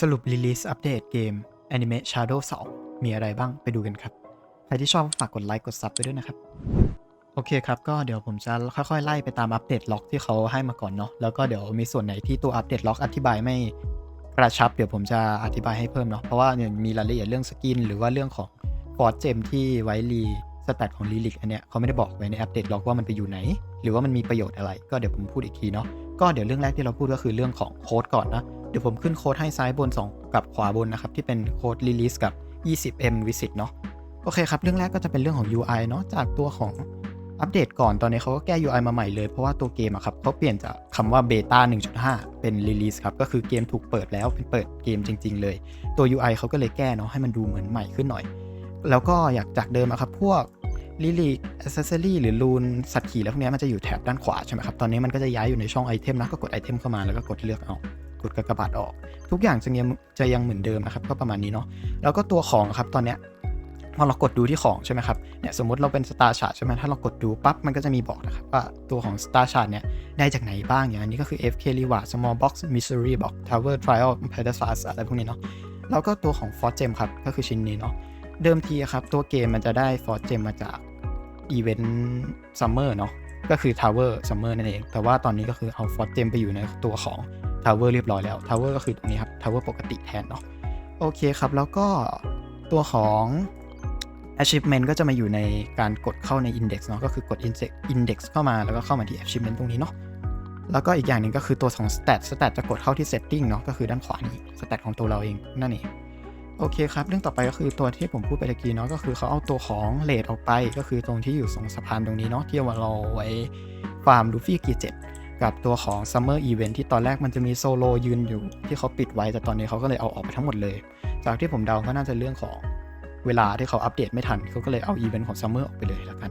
สรุป Release อัปเดตเกม Anime Shadow 2 มีอะไรบ้างไปดูกันครับ ใครที่ชอบฝากกดไลค์กดซับไปด้วยนะครับ โอเคครับ ก็เดี๋ยวผมจะค่อยๆ ไล่ไปตามอัปเดตล็อกที่เขาให้มาก่อนเนาะแล้วก็เดี๋ยวมีส่วนไหนที่ตัวอัปเดตล็อกอธิบายไม่กระชับ เดี๋ยวผมจะอธิบายให้เพิ่มเนาะเพราะว่าเนี่ยมีรายละเอียดเรื่องสกิน หรือว่าเรื่องของฟอร์เจมที่ไว้รีสแตทของลีลิกอันเนี้ยเขาไม่ได้บอกไว้ในอัปเดตล็อกว่ามันไปอยู่ไหน หรือว่ามันมีประโยชน์อะไร ก็เดี๋ยวผมพูดอีกทีเนาะก็เดี๋ยวเรื่องแรกที่เราพูดก็คือเรื่องของโค้ดก่อนนะ เดี๋ยวผมขึ้นโค้ดให้ซ้ายบน 2 กับขวาบนนะครับ ที่เป็นโค้ด release กับ 20m visit เนาะโอเคครับ เรื่องแรกก็จะเป็นเรื่องของ UI เนาะจากตัวของอัปเดตก่อนตอนนี้เขาก็แก้ UI มาใหม่เลย เพราะว่าตัวเกมอะครับเขาเปลี่ยนจากคำว่า beta 1.5 เป็น release ครับ ก็คือเกมถูกเปิดแล้วเป็นเปิดเกมจริง ๆ เลย ตัว UI เขาก็เลยแก้เนาะให้มันดูเหมือนใหม่ขึ้นหน่อย แล้วก็อยากจากเดิมอะครับ พวกลิลิกอ c เซอรี่หรือรูนสัตว์ขี่แล้วพวกนี้มันจะอยู่แถบด้านขวาใช่ไหมครับตอนนี้มันก็จะย้ายอยู่ในช่องไอเทมนะก็กดไอเทมเข้ามาแล้วก็กดเลือกเอา กดกากบาทออก ทุกอย่างจะยังจะยังเหมือนเดิมนะครับก็ประมาณนี้เนาะแล้วก็ตัวของครับตอนเนี้ยพอเรากดดูที่ของใช่ไหมครับเนี่ยสมมติเราเป็นสตาร์ชาร์ใช่ไหมถ้าเรากดดูปั๊บมันก็จะมีบอกนะครับว่าตัวของสตาร์ชาร์เนี่ยได้จากไหนบ้างอย่างนี้ก็คือ FK Reward Small Box Mystery Box Tower Trial p a d a s a s อะไรพวกนี้เนาะแล้วก็ตัวของ Fort Gem ครับก็คือชิ้นนี้เนาะเดิมทีครับตัวเกมมันจะได้ Fort Gem มาจากอีเวนต์ซัมเมอร์เนาะก็คือ Tower Summer นั่นเอง แต่ว่าตอนนี้ก็คือเอาฟอร์เจมไปอยู่ในตัวของ Tower เรียบร้อยแล้ว Tower ก็คือตรงนี้ครับ Tower ปกติแทนเนาะโอเคครับ แล้วก็ตัวของ achievement ก็จะมาอยู่ในการกดเข้าใน index เนาะก็คือกด index index เข้ามาแล้วก็เข้ามาที่ achievement ตรงนี้เนาะแล้วก็อีกอย่างหนึ่งก็คือตัวของ stat stat จะกดเข้าที่ setting เนาะก็คือด้านขวานี้ stat ของตัวเราเองนั่นเองโอเคครับ เรื่องต่อไปก็คือตัวที่ผมพูดไปตะกี้เนาะก็คือเขาเอาตัวของเลดออกไป ก็คือตรงที่อยู่ตรงสะพานตรงนี้เนาะที่ว่าเราไว้ฟาร์มลูฟี่กีเจ็ด กับตัวของซัมเมอร์อีเวนท์ที่ตอนแรกมันจะมีโซโลยืนอยู่ที่เขาปิดไว้ แต่ตอนนี้เขาก็เลยเอาออกไปทั้งหมดเลย จากที่ผมเดาก็น่าจะเรื่องของเวลาที่เขาอัปเดตไม่ทันเขาก็เลยเอาอีเวนต์ของซัมเมอร์ออกไปเลยล้วกัน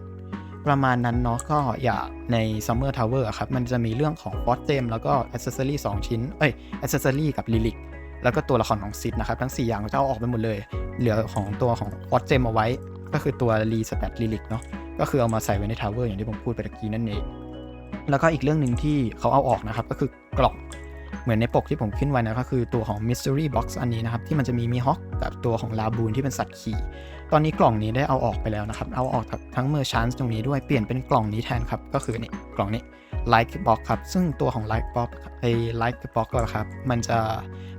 ประมาณนั้นเนาะก็อย่าใน Summer Tower อะครับ มันจะมีเรื่องของฟอสเจมแล้วก็อ c เซสซอรี่2ชิ้น เอ้ยอ c เซสซอรี่กับลิลิกแล้วก็ตัวละครของซิดนะครับ ทั้ง 4 อย่างจะเอาออกไปหมดเลย เหลือของตัวของฟอสเจมเอาไว้ ก็คือตัวรีสแตทลิลิกเนาะก็คือเอามาใส่ไว้ในทาวเวอร์อย่างที่ผมพูดไปตะกี้นั่นเอง แล้วก็อีกเรื่องหนึ่งที่เขาเอาออกนะครับ ก็คือกล่องเหมือนในปกที่ผมขึ้นไว้นะก็คือตัวของ Mystery Box อันนี้นะครับ ที่มันจะมีมีฮอกกับตัวของลาบูนที่เป็นสัตว์ขี่ ตอนนี้กล่องนี้ได้เอาออกไปแล้วนะครับ เอาออกทั้งเมอร์ชันส์ตรงนี้ด้วยเปลี่ยนเป็นกล่องนี้แทนครับ ก็คือนี่กล่องนี้ Like Box ครับ ซึ่งตัวของ Like Box ไอ้ Like Box ก็ครับ มันจะ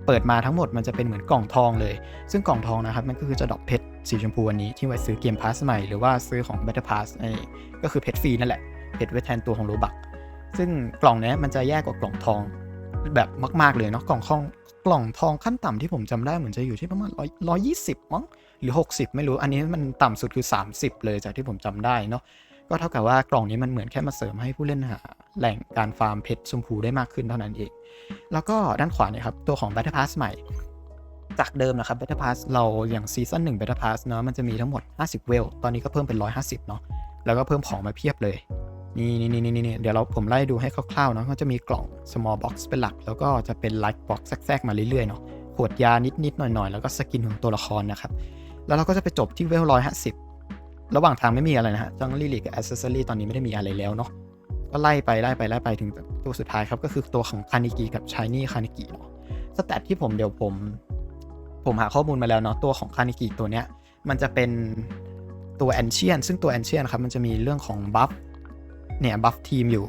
เปิดมาทั้งหมดมันจะเป็นเหมือนกล่องทองเลย ซึ่งกล่องทองนะครับมันก็คือจะดรอปเพชรสีชมพูอันนี้ที่ไว้ซื้อเกมพาสใหม่หรือว่าซื้อของ Battle Pass ไอ้ก็คือเพชรฟรีนั่นแหละ เพชรไว้แทนตัวของโลบัก ซึ่งกล่องนี้มันจะแยกกว่ากล่องทองแบบมาก ๆ เลยเนาะกล่องทองกล่องทองขั้นต่ำที่ผมจำได้เหมือนจะอยู่ที่ประมาณร้อยร้อยี่สิบมั้งหรือ 60 ไม่รู้ อันนี้มันต่ำสุดคือ 30 เลยจากที่ผมจำได้เนาะก็เท่ากับว่ากล่องนี้มันเหมือนแค่มาเสริมให้ผู้เล่นหาแหล่งการฟาร์มเพชรชมพูได้มากขึ้นเท่านั้นเอง แล้วก็ด้านขวาเนี่ยครับ ตัวของ Battle Pass ใหม่ จากเดิมนะครับ Battle Pass เราอย่างซีซั่น1 Battle Pass เนาะมันจะมีทั้งหมด 50 เวล ตอนนี้ก็เพิ่มเป็น 150 เนาะแล้วก็เพิ่มของมาเพียบเลย นี่นี่นี่นี่เดี๋ยวเราผมไล่ดูให้คร่าวๆเนาะก็จะมีกล่อง small box เป็นหลัก แล้วก็จะเป็น light box แทรกๆมาเรื่อยๆเนาะขวดยานิดๆหน่อยๆ แล้วก็สกินของตัวละครนะครับ แล้วเราก็จะไปจบที่เวลร้อยห้าสิบระหว่างทางไม่มีอะไรนะฮะจังลี่ลีกับอ c เซสซอรี่ตอนนี้ไม่ได้มีอะไรแล้วเนาะก็ไล่ไปไล่ไปไล่ไปถึงตัวสุดท้ายครับ ก็คือตัวของคานิกิกับชายนี่คานิกิเนาะสแตทที่ผมเดี๋ยวผม ผมหาข้อมูลมาแล้วเนาะตัวของคานิกิตัวเนี้ยมันจะเป็นตัวแอนเชียนซึ่งตัวแอนเชียนครับมันจะมีเรื่องของบัฟ เนี่ยบัฟทีมอยู่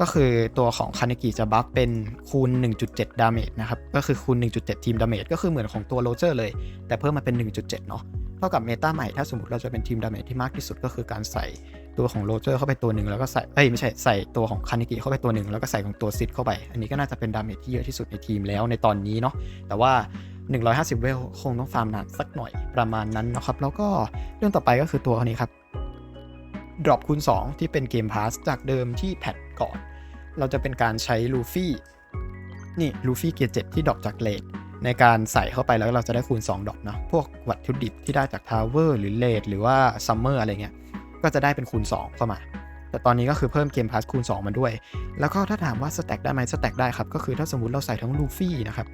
ก็คือตัวของคานิกิจะบัฟเป็นคูณ 1.7 ดาเมจนะครับ ก็คือคูณ 1.7 ทีมดาเมจก็คือเหมือนของตัวโรเจอร์เลย แต่เพิ่มมาเป็น 1.7 เนาะเท่ากับเมตาใหม่ถ้าสมมติเราจะเป็นทีมดาเมจที่มากที่สุดก็คือการใส่ตัวของโรเจอร์เข้าไปตัวหนึ่งแล้วก็ใส่เอ้ยไม่ใช่ใส่ตัวของคานิกิเข้าไปตัวหนึ่งแล้วก็ใส่ของตัวซิดเข้าไป อันนี้ก็น่าจะเป็นดาเมจที่เยอะที่สุดในทีมแล้วในตอนนี้เนาะแต่ว่า 150 เวลคงต้องฟาร์มนานสักหน่อยประมาณนั้นนะครับ แล้วก็เรื่องต่อไปก็คือตัวนี้ครับ ดรอปคูณ 2 ที่เป็นเกมพาสจากเดิมที่แพทก่อน เราจะเป็นการใช้ลูฟี่นี่ลูฟี่เกียร์เจ็ที่ดรอปจากเลดในการใส่เข้าไปแล้วเราจะได้คูณ 2ดรอปเนาะพวกวัตถุดิบที่ได้จากทาวเวอร์หรือเลดหรือว่าซัมเมอร์อะไรเงี้ยก็จะได้เป็นคูณ 2 เข้ามา แต่ตอนนี้ก็คือเพิ่มเกมพาสคูณ 2 มาด้วย แล้วก็ถ้าถามว่าสแต็กได้ไหมสแต็กได้ครับ ก็คือถ้าสมมติเราใส่ทั้งลูฟี่นะครับ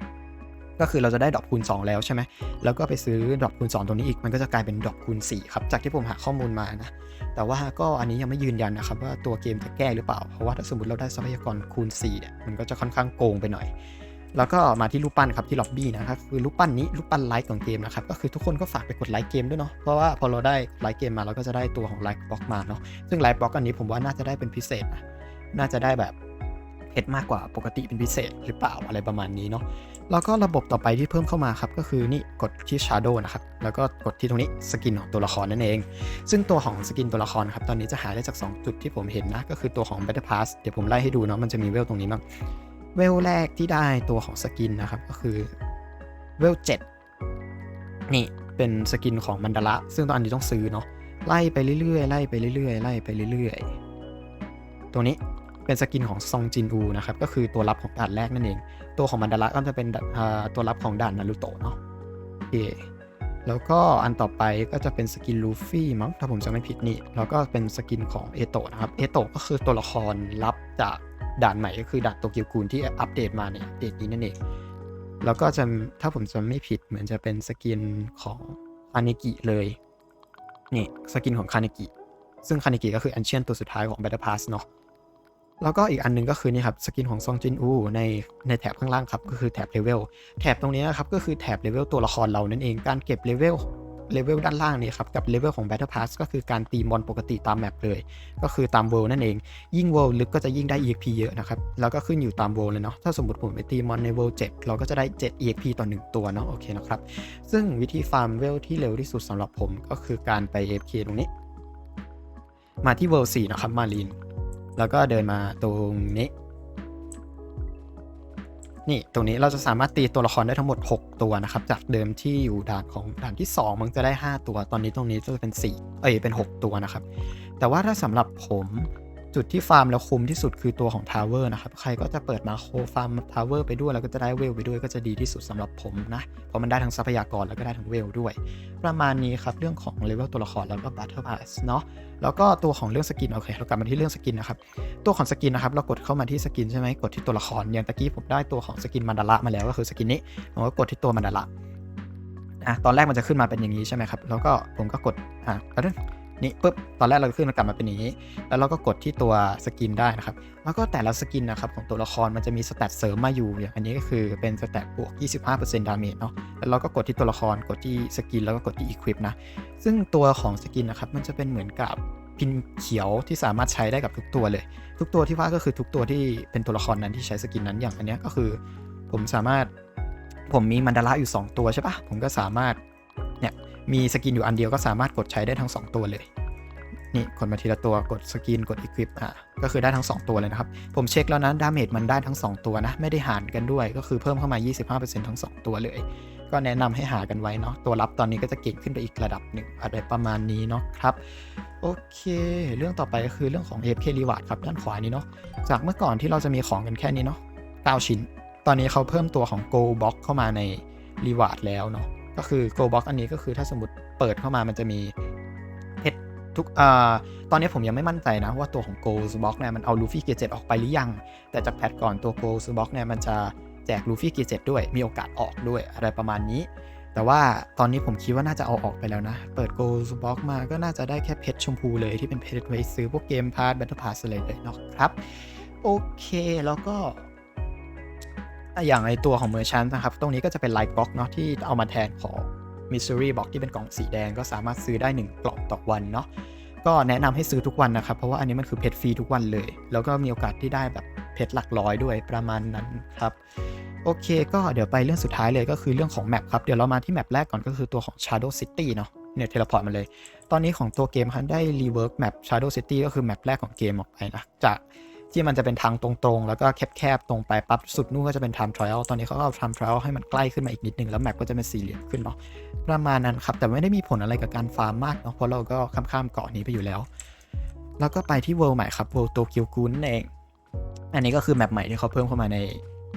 ก็คือเราจะได้ดรอปคูณ 2 แล้วใช่ไหมแล้วก็ไปซื้อดรอปคูณ 2 ตรงนี้อีก มันก็จะกลายเป็นดรอปคูณ 4 ครับ จากที่ผมหาข้อมูลมานะ แต่ว่าก็อันนี้ยังไม่ยืนยันนะครับว่าตัวเกมจะแก้หรือเปล่า เพราะว่าถ้าสมมติเราได้ทรัพยากรคูณ4เนี่ย มันก็จะค่อนข้างโกงไปหน่อย แล้วก็มาที่รูปปั้นครับที่ล็อบบี้นะครับ คือรูปปั้นนี้รูปปั้นไลค์ของเกมนะครับ ก็คือทุกคนก็ฝากไปกดไลค์เกมด้วยเนาะ เพราะว่าพอเราได้ไลค์เกมมาเราก็จะได้ตัวของไลค์บล็อกมาเนาะ ซึ่งไลค์บล็อกอันนี้ผมว่าน่าจะได้เป็นพิเศษนะน่าจะได้แบบเพชรมากกว่าปกติเป็นพิเศษหรือเปล่าอะไรประมาณนี้เนาะ แล้วก็ระบบต่อไปที่เพิ่มเข้ามาครับก็คือนี่กดที่ Shadow นะครับ แล้วก็กดที่ตรงนี้สกินของตัวละครนั่นเอง ซึ่งตัวของสกินตัวละครครับตอนนี้จะหาได้จาก 2 จุดที่ผมเห็นนะ ก็คือตัวของ Battle Pass เดี๋ยวผมไล่ให้ดูเนาะมันจะมีเวลตรงนี้บ้างเวลแรกที่ได้ตัวของสกินนะครับก็คือเวล7นี่เป็นสกินของมันดาระซึ่งตอนนี้ต้องซื้อเนาะไล่ไปเรื่อยๆไล่ไปเรื่อยๆไล่ไปเรื่อยๆ ตัวนี้ เป็นสกินของซองจินอูนะครับก็คือตัวรับของด่านแรกนั่นเอง ตัวของมันดาระก็จะเป็นตัวรับของด่านนารูโตะเนาะโอเคแล้วก็อันต่อไปก็จะเป็นสกินลูฟี่มั้งถ้าผมจำไม่ผิดนี่แล้วก็เป็นสกินของเอโตะนะครับเอโตะก็คือตัวละครลับจากด่านใหม่ก็คือด่านโตเกียวกูนที่อัปเดตมาเนี่ยอัปเดตนี้นั่นเองแล้วก็จะถ้าผมจำไม่ผิดเหมือนจะเป็นสกินของคาเนกิเลยนี่สกินของคาเนกิซึ่งคาเนกิก็คืออันเชียนตัวสุดท้ายของ Battle Pass เนาะ แล้วก็อีกอันหนึงก็คือนี่ครับสกินของซองจินอูในในแถบข้างล่างครับก็คือแถบเลเวลแถบตรงนี้นะครับก็คือแถบเลเวลตัวละครเรานั่นเองการเก็บเลเวลเลเวลด้านล่างนี่ครับกับเลเวลของ Battle Pass ก็คือการตีมอนปกติตามแมปเลย ก็คือตามเวิลนั่นเอง ยิ่งเวิลลึกก็จะยิ่งได้ EXP เยอะนะครับ แล้วก็ขึ้นอยู่ตามเวิลเลยเนาะถ้าสมมติผมไปตีมอนในเวิลด์7เราก็จะได้ 7 EXP ต่อ 1 ตัวเนาะโอเคนะครับ ซึ่งวิธีฟาร์มเวลที่เร็วที่สุดสำหรับผมก็คือการไป AFK ตรงนี้ มาที่เวล4นะครับมารีน แล้วก็เดินมาตรงนี้ นี่ตรงนี้เราจะสามารถตีตัวละครได้ทั้งหมด 6 ตัวนะครับ จากเดิมที่อยู่ด่านของด่านที่ 2 มันจะได้ 5 ตัว ตอนนี้ตรงนี้จะเป็น 4 เอ้ยเป็น 6 ตัวนะครับ แต่ว่าถ้าสำหรับผม จุดที่ฟาร์มแล้วคุ้มที่สุดคือตัวของทาวเวอร์นะครับ ใครก็จะเปิดมาโคฟาร์มทาวเวอร์ไปด้วย แล้วก็จะได้เวลไปด้วยก็จะดีที่สุดสำหรับผมนะ เพราะมันได้ทั้งทรัพยากรแล้วก็ได้ทั้งเวลด้วย ประมาณนี้ครับ เรื่องของเลเวลตัวละครแล้วก็บัตเตอร์พาสเนาะแล้วก็ตัวของเรื่องสกินโอเคเรากลับมาที่เรื่องสกินนะครับ ตัวของสกินนะครับ เรากดเข้ามาที่สกินใช่ไหมกดที่ตัวละครอย่างตะกี้ผมได้ตัวของสกินมันดาระมาแล้วก็คือสกินนี้ผมก็กดที่ตัวมันดาระอะตอนแรกมันจะขึ้นมาเป็นอย่างนี้ใช่ไหมครับแล้วก็ผมก็กดอะ นี่ปุ๊บตอนแรกเราขึ้นมากลับมาเป็นอย่างนี้ แล้วเราก็กดที่ตัวสกินได้นะครับ แล้วก็แต่ละสกินนะครับของตัวละครมันจะมีสแตทเสริมมาอยู่อย่างอันนี้ก็คือเป็นสแตทบวก 25%ดาเมจเนาะแล้วเราก็กดที่ตัวละครกดที่สกินแล้วก็กดที่ Equip นะซึ่งตัวของสกินนะครับมันจะเป็นเหมือนกับพินเขียวที่สามารถใช้ได้กับทุกตัวเลย ทุกตัวที่ว่าก็คือทุกตัวที่เป็นตัวละครนั้นที่ใช้สกินนั้นอย่างอันเนี้ยก็คือ ผมสามารถผมมีมันดาระอยู่ 2 ตัวใช่ปะผมก็สามารถ มีสกินอยู่อันเดียวก็สามารถกดใช้ได้ทั้ง 2 ตัวเลย นี่กดมาทีละตัวกดสกินกด Equip อะก็คือได้ทั้ง 2 ตัวเลยนะครับ ผมเช็คแล้วนะดาเมจมันได้ทั้ง 2 ตัวนะ ไม่ได้หารกันด้วย ก็คือเพิ่มเข้ามา 25%ทั้ง 2 ตัวเลย ก็แนะนำให้หากันไว้เนาะตัวรับตอนนี้ก็จะเก่งขึ้นไปอีกระดับหนึ่งอะไรประมาณนี้เนาะครับโอเค เรื่องต่อไปก็คือเรื่องของ AFK Reward ครับด้านขวานี้เนาะจากเมื่อก่อนที่เราจะมีของกันแค่นี้เนาะ9ชิ้น ตอนนี้เขาเพิ่มตัวของ Go Box เข้ามาใน Reward แล้วเนาะ ก็คือ Go Box อันนี้ก็คือถ้าสมมติเปิดเข้ามามันจะมีเพชรทุกอ่าตอนนี้ผมยังไม่มั่นใจนะว่าตัวของ Go Box เนี่ยมันเอาลูฟี่เกียร์7ออกไปหรือยัง แต่จากแพทก่อนตัว Go Box เนี่ยมันจะแจกลูฟี่เกียร์ด้วยมีโอกาสออกด้วยอะไรประมาณนี้ แต่ว่าตอนนี้ผมคิดว่าน่าจะเอาออกไปแล้วนะ เปิด Go Box มาก็น่าจะได้แค่เพชรชมพูเลยที่เป็นเพชรไว้ซื้อพวกเกมพาร์ทแบทเทิลพาสอะไรเลยเนาะครับโอเคแล้วก็ อย่างไอตัวของ Merchant นะครับ ตรงนี้ก็จะเป็น Light Box เนาะที่เอามาแทนของ Mystery Box ที่เป็นกล่องสีแดงก็สามารถซื้อได้ 1 กล่องต่อวันเนาะก็แนะนำให้ซื้อทุกวันนะครับ เพราะว่าอันนี้มันคือเพชรฟรีทุกวันเลย แล้วก็มีโอกาสที่ได้แบบเพชรหลักร้อยด้วยประมาณนั้นครับ โอเค ก็เดี๋ยวไปเรื่องสุดท้ายเลยก็คือเรื่องของแมปครับ เดี๋ยวเรามาที่แมปแรกก่อนก็คือตัวของ Shadow City เนาะเนี่ยเทเลพอร์ตมาเลย ตอนนี้ของตัวเกมครับได้รีเวิร์กแมป Shadow City ก็คือแมปแรกของเกมออกไปนะจาก ที่มันจะเป็นทางตรงๆ แล้วก็แคบๆ ตรงไปปั๊บสุดนู่นก็จะเป็น Time Trial ตอนนี้เขาก็เอา Time Trial ให้มันใกล้ขึ้นมาอีกนิดนึง แล้วแมปก็จะเป็นสี่เหลี่ยมขึ้นเนาะประมาณนั้นครับ แต่ไม่ได้มีผลอะไรกับการฟาร์มมากเนาะเพราะเราก็ข้ามๆเกาะนี้ไปอยู่แล้ว แล้วก็ไปที่เวิลด์ใหม่ครับเวิลด์โตเกียวกูนเอง อันนี้ก็คือแมปใหม่ที่เขาเพิ่มเข้ามาใน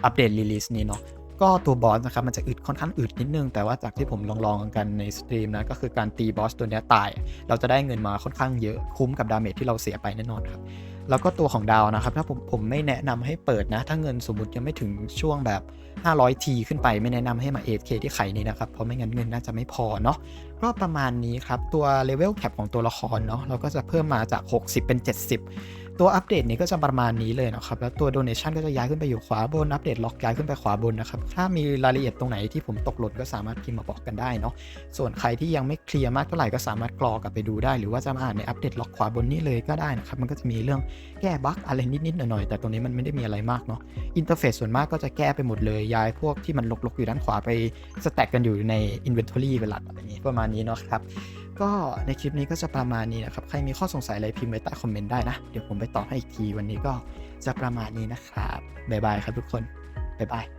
อัปเดตรีลิสนี้เนาะก็ตัวบอสนะครับมันจะอึดค่อนข้างอึดนิดนึง แต่ว่าจากที่ผมลองลองๆกันในสตรีมนะก็คือการตีบอสตัวนี้ตาย เราจะได้เงินมาค่อนข้างเยอะคุ้มกับดาเมจที่เราเสียไปแน่นอนครับ แล้วก็ตัวของดาวนะครับ ถ้าผมผมไม่แนะนำให้เปิดนะ ถ้าเงินสมมติยังไม่ถึงช่วงแบบ 500ทีขึ้นไปไม่แนะนำให้มา 8K ที่ไขนี้นะครับ เพราะไม่งั้นเงินน่าจะไม่พอเนาะก็ประมาณนี้ครับ ตัวเลเวลแคปของตัวละครเนาะเราก็จะเพิ่มมาจาก 60 เป็น 70 ตัวอัปเดตนี้ก็จะประมาณนี้เลยนะครับ แล้วตัว donation ก็จะย้ายขึ้นไปอยู่ขวาบนอัปเดตล็อกย้ายขึ้นไปขวาบนนะครับ ถ้ามีรายละเอียดตรงไหนที่ผมตกหล่นก็สามารถพิมพ์มาบอกกันได้เนาะส่วนใครที่ยังไม่เคลียร์มากเท่าไหร่ก็สามารถกรอกลับไปดูได้ หรือว่าจะมาอ่านในอัปเดตล็อกขวาบนนี้เลยก็ได้นะครับมันก็จะมีเรื่องแก้บั๊กอะไรนิดๆหน่อยๆแต่ตรงนี้มันไม่ได้มีอะไรมากเนาะอินเทอร์เฟซส่วนมากก็จะแก้ไปหมดเลยย้ายพวกที่มันลกๆ อยู่ด้านขวาไปสแต็กกันอยู่ใน Inventory เป็นหลักอะไรอย่างงี้ประมาณนี้เนาะครับ ก็ในคลิปนี้ก็จะประมาณนี้นะครับ ใครมีข้อสงสัยอะไรพิมพ์ไว้ใต้คอมเมนต์ได้นะ เดี๋ยวผมไปตอบให้อีกทีวันนี้ก็จะประมาณนี้นะครับบ๊ายบายครับทุกคนบ๊ายบาย